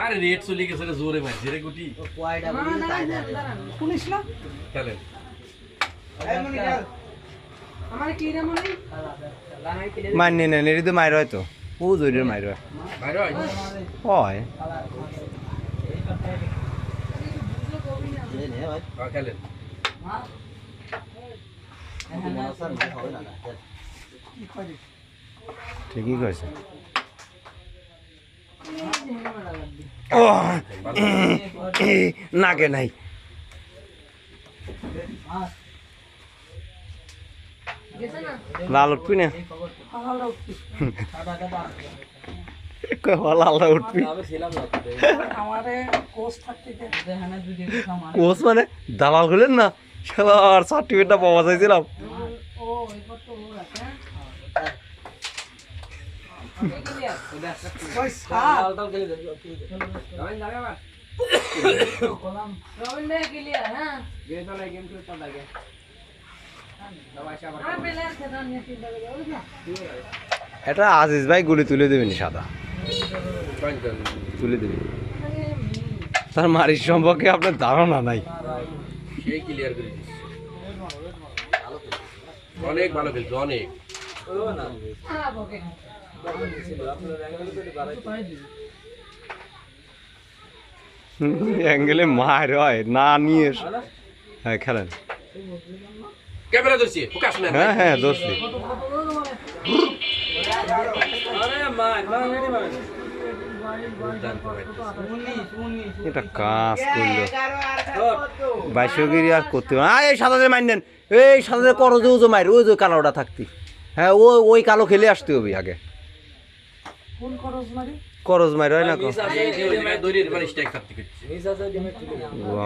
আরে রেট চলে গেছে রে জোরে মারছে রে গুটি। শুনিস না? রে মনে? মান্য নেন এটি তো মায়ের হয় তো। ও জোরের মায়ের হয়। বাইরে হয় হয় নে ভাই হ্যাঁ, খেলেন মনসার ভাই হবে না ঠিকই কয়েছে ও নাকে নাই। লাল উঠবি না? লাল উঠবি? কোচ মানে দালাল হলেন না? সার্টিফিকেটটা পাওয়া চাইছিলাম ও এবার তো ও আছে ওই সাত রবিন ভাই ক্লিয়ার হ্যাঁ আমার প্লেয়ার খেলা নিয়ে চিন্তা করে বুঝছ না এটা আজিজ ভাই গুলি তুলে দেবেন সাদা। তুলে দেবেন। তার মারির সম্পর্কে আপনার ধারণা নাই। ক্লিয়ার করে অনেক ভালো খেলছে, অনেক। অ্যাঙ্গেলে মার হয় না নিয়ে হ্যাঁ খেলেন। ক্যামেরা ধরছি হ্যাঁ হ্যাঁ দোস্তি এটা কাজ করল। বাইশগিরি আর করতে এই সাদাতে মাইন নেন এই সাদাতে যে ও যে মায়ের ওই যে কালোটা থাকতি। হ্যাঁ ও ওই কালো খেলে আসতে হবে আগে। মারি? করজ মায়ের হয় না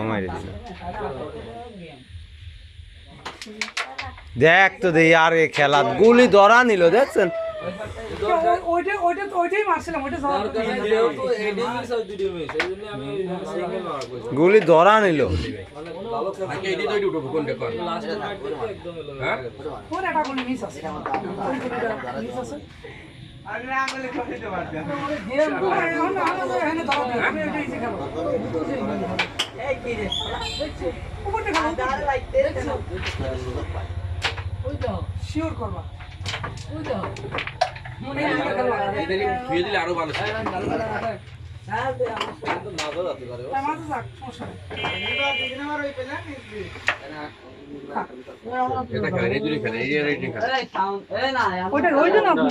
মানে দেখ তো দেই আর এ খেলা গুলি ধরা নিল দেখছেন? গুলি ধরা নিল। কোন মিস আছে? মিস আছে? শিওর করবা। ধুয়ে দিলে আরও ভালো ওইটা ওইটা না আপনি।